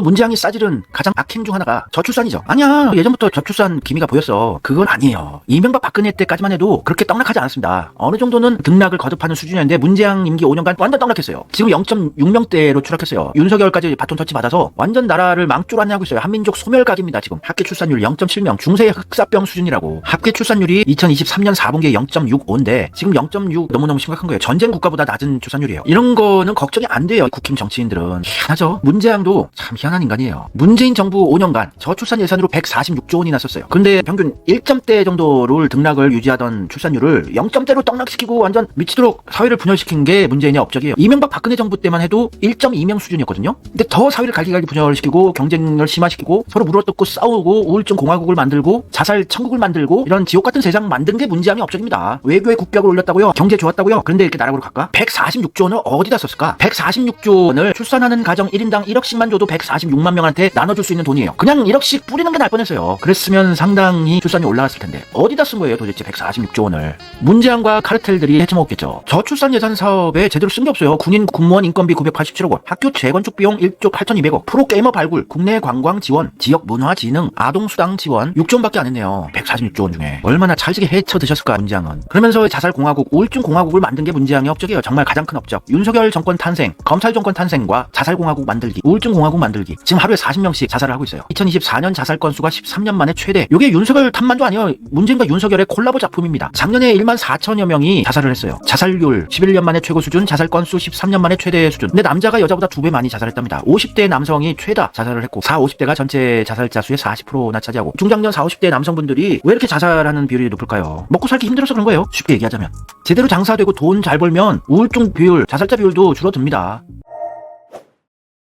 문재양이 싸질은 가장 악행 중 하나가 저출산이죠. 아니야 예전부터 저출산 기미가 보였어. 그건 아니에요. 이명박 박근혜 때까지만 해도 그렇게 떡락하지 않았습니다. 어느 정도는 등락을 거듭하는 수준이었는데 문재양 임기 5년간 완전 떡락했어요. 지금 0.6명대로 추락했어요. 윤석열까지 바톤 터치 받아서 완전 나라를 망조란히 하고 있어요. 한민족 소멸각입니다. 지금 합계 출산율 0.7명 중세 흑사병 수준이라고. 합계 출산율이 2023년 4분기에 0.65인데 지금 0.6 너무너무 심각한 거예요. 전쟁 국가보다 낮은 출산율이에요. 이런 거는 걱정이 안 돼요. 국힘 정치인들은 희한하죠. 문재양도 참 희한 한 인간이에요. 문재인 정부 5년간 저출산 예산으로 146조 원이나 썼어요. 근데 평균 1점대 정도를 등락을 유지하던 출산율을 0점대로 떡락시키고 완전 미치도록 사회를 분열시킨 게 문재인의 업적이에요. 이명박 박근혜 정부 때만 해도 1.2명 수준이었거든요. 근데 더 사회를 갈기갈기 분열시키고 경쟁을 심화시키고 서로 물어뜯고 싸우고 우울증 공화국을 만들고 자살 천국을 만들고 이런 지옥 같은 세상 만든 게 문재양의 업적입니다. 외교의 국벽을 올렸다고요? 경제 좋았다고요? 그런데 이렇게 나락으로 갈까? 146조 원을 어디다 썼을까? 146조 원을 출산하는 가정 1인당 1억씩만 줘도 146만 명한테 나눠줄 수 있는 돈이에요. 그냥 1억씩 뿌리는 게날 뻔했어요. 그랬으면 상당히 출산이 올라갔을 텐데 어디다 쓴 거예요 도대체 146조 원을? 문재양과 카르텔들이 해쳐먹겠죠. 저출산 예산 사업에 제대로 쓴 게 없어요. 군인 군무원 인건비 987억 원, 학교 재건축 비용 1조 8,200억, 프로게이머 발굴, 국내 관광 지원, 지역 문화 진흥, 아동 수당 지원 6조 원밖에 안 했네요. 146조 원 중에 얼마나 찰지게 헤쳐 드셨을까 문재양은. 그러면서 자살 공화국, 우울증 공화국을 만든 게 문재양의 업적이에요. 정말 가장 큰 업적. 윤석열 정권 탄생, 검찰 정권 탄생과 자살 공화국 만들기, 우울증 공화국 만들기. 지금 하루에 40명씩 자살을 하고 있어요. 2024년 자살 건수가 13년 만에 최대. 이게 윤석열 탐만도 아니에요. 문재인과 윤석열의 콜라보 작품입니다. 작년에 1만 4천여 명이 자살을 했어요. 자살률 11년 만에 최고 수준, 자살 건수 13년 만에 최대 수준. 근데 남자가 여자보다 두 배 많이 자살했답니다. 50대 남성이 최다 자살을 했고 4, 50대가 전체 자살자 수의 40%나 차지하고 중장년 4, 50대 남성분들이 왜 이렇게 자살하는 비율이 높을까요? 먹고 살기 힘들어서 그런 거예요. 쉽게 얘기하자면. 제대로 장사되고 돈 잘 벌면 우울증 비율, 자살자 비율도 줄어듭니다.